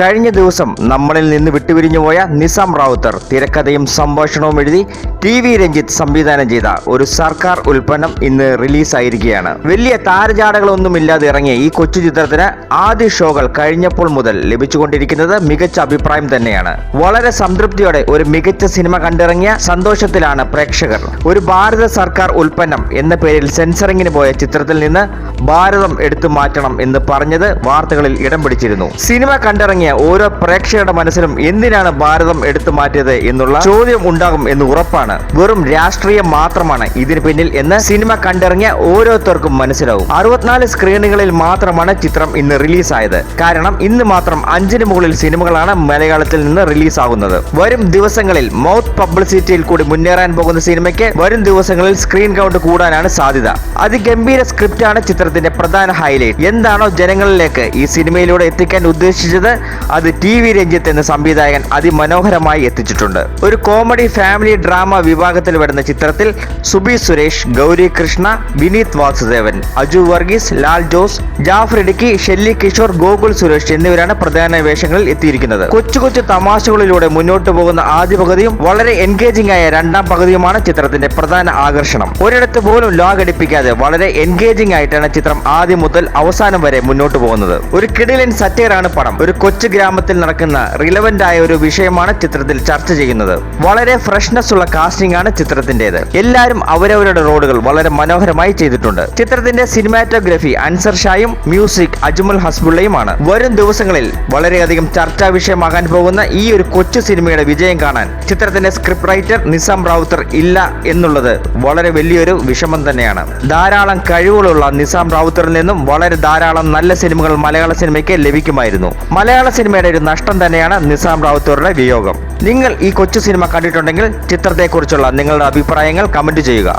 കഴിഞ്ഞ ദിവസം നമ്മളിൽ നിന്ന് വിട്ടുപിരിഞ്ഞു പോയ നിസാം റാവുത്തർ തിരക്കഥയും സംഭാഷണവും എഴുതി ടി വി രഞ്ജിത്ത് സംവിധാനം ചെയ്ത ഒരു സർക്കാർ ഉൽപ്പന്നം ഇന്ന് റിലീസായിരിക്കുകയാണ്. വലിയ താരജാടകളൊന്നുമില്ലാതെ ഇറങ്ങിയ ഈ കൊച്ചു ചിത്രത്തിന് ആദ്യ ഷോകൾ കഴിഞ്ഞപ്പോൾ മുതൽ ലഭിച്ചുകൊണ്ടിരിക്കുന്നത് മികച്ച അഭിപ്രായം തന്നെയാണ്. വളരെ സംതൃപ്തിയോടെ ഒരു മികച്ച സിനിമ കണ്ടിറങ്ങിയ സന്തോഷത്തിലാണ് പ്രേക്ഷകർ. ഒരു ഭാരത സർക്കാർ ഉൽപ്പന്നം എന്ന പേരിൽ സെൻസറിങ്ങിന് പോയ ചിത്രത്തിൽ നിന്ന് ഭാരതം എടുത്തു മാറ്റണം എന്ന് പറഞ്ഞത് വാർത്തകളിൽ ഇടം പിടിച്ചിരുന്നു. സിനിമ കണ്ടിറങ്ങിയ ഓരോ പ്രേക്ഷകരുടെ മനസ്സിലും എന്തിനാണ് ഭാരതം എടുത്തു മാറ്റിയത് എന്നുള്ള ചോദ്യം ഉണ്ടാകും എന്ന് ഉറപ്പാണ്. വെറും രാഷ്ട്രീയം മാത്രമാണ് ഇതിന് പിന്നിൽ എന്ന് സിനിമ കണ്ടിറങ്ങിയ ഓരോരുത്തർക്കും മനസ്സിലാവും. അറുപത്തിനാല് സ്ക്രീനുകളിൽ മാത്രമാണ് ചിത്രം ഇന്ന് റിലീസായത്. കാരണം ഇന്ന് മാത്രം അഞ്ചിന് മുകളിൽ സിനിമകളാണ് മലയാളത്തിൽ നിന്ന് റിലീസാകുന്നത്. വരും ദിവസങ്ങളിൽ മൗത്ത് പബ്ലിസിറ്റിയിൽ കൂടി മുന്നേറാൻ പോകുന്ന സിനിമയ്ക്ക് വരും ദിവസങ്ങളിൽ സ്ക്രീൻ കൗണ്ട് കൂടാനാണ് സാധ്യത. അതിഗംഭീര സ്ക്രിപ്റ്റാണ് ചിത്രത്തിന്റെ പ്രധാന ഹൈലൈറ്റ്. എന്താണോ ജനങ്ങളിലേക്ക് ഈ സിനിമയിലൂടെ എത്തിക്കാൻ ഉദ്ദേശിച്ചത് അത് ടി വി രഞ്ജിത്ത് എന്ന സംവിധായകൻ അതിമനോഹരമായി എത്തിച്ചിട്ടുണ്ട്. ഒരു കോമഡി ഫാമിലി ഡ്രാമ വിഭാഗത്തിൽ വരുന്ന ചിത്രത്തിൽ സുബി സുരേഷ് ഗൗരി കൃഷ്ണ വിനീത് വാസുദേവൻ അജു വർഗീസ് ലാൽ ജോസ് ജാഫർ ഇടുക്കി ഷെല്ലി കിഷോർ ഗോകുൽ സുരേഷ് എന്നിവരാണ് പ്രധാന വേഷങ്ങളിൽ എത്തിയിരിക്കുന്നത്. കൊച്ചു കൊച്ചു തമാശകളിലൂടെ മുന്നോട്ട് പോകുന്ന ആദ്യ പകുതിയും വളരെ എൻഗേജിംഗ് ആയ രണ്ടാം പകുതിയുമാണ് ചിത്രത്തിന്റെ പ്രധാന ആകർഷണം. ഒരിടത്ത് പോലും ലോകടിപ്പിക്കാതെ വളരെ എൻഗേജിംഗ് ആയിട്ടാണ് ചിത്രം ആദ്യം മുതൽ അവസാനം വരെ മുന്നോട്ട് പോകുന്നത്. ഒരു കിടിലൻ സറ്റയറാണ് പടം. ഒരു കൊച്ചു ഗ്രാമത്തിൽ നടക്കുന്ന റിലവന്റ് ആയ ഒരു വിഷയമാണ് ചിത്രത്തിൽ ചർച്ച ചെയ്യുന്നത്. വളരെ ഫ്രഷ്നെസ് ഉള്ള കാസ്റ്റിംഗ് ആണ് ചിത്രത്തിന്റേത് എല്ലാവരും അവരവരുടെ റോഡുകൾ വളരെ മനോഹരമായി ചെയ്തിട്ടുണ്ട്. ചിത്രത്തിന്റെ സിനിമാറ്റോഗ്രഫി അൻസർ ഷായും മ്യൂസിക് അജ്മൽ ഹസ്ബുള്ളയുമാണ്. വരും ദിവസങ്ങളിൽ വളരെയധികം ചർച്ചാ വിഷയമാകാൻ പോകുന്ന ഈ ഒരു കൊച്ചു സിനിമയുടെ വിജയം കാണാൻ ചിത്രത്തിന്റെ സ്ക്രിപ്റ്റ് റൈറ്റർ നിസാം റാവുത്തർ ഇല്ല എന്നുള്ളത് വളരെ വലിയൊരു വിഷമം തന്നെയാണ്. ധാരാളം കഴിവുകളുള്ള നിസാം റാവുത്തറിൽ നിന്നും വളരെ ധാരാളം നല്ല സിനിമകൾ മലയാള സിനിമയ്ക്ക് ലഭിക്കുമായിരുന്നു. മലയാള സിനിമയുടെ ഒരു നഷ്ടം തന്നെയാണ് നിസാം റാവുത്തറുടെ വിയോഗം. നിങ്ങൾ ഈ കൊച്ചു സിനിമ കണ്ടിട്ടുണ്ടെങ്കിൽ ചിത്രത്തെക്കുറിച്ചുള്ള നിങ്ങളുടെ അഭിപ്രായങ്ങൾ കമന്റ് ചെയ്യുക.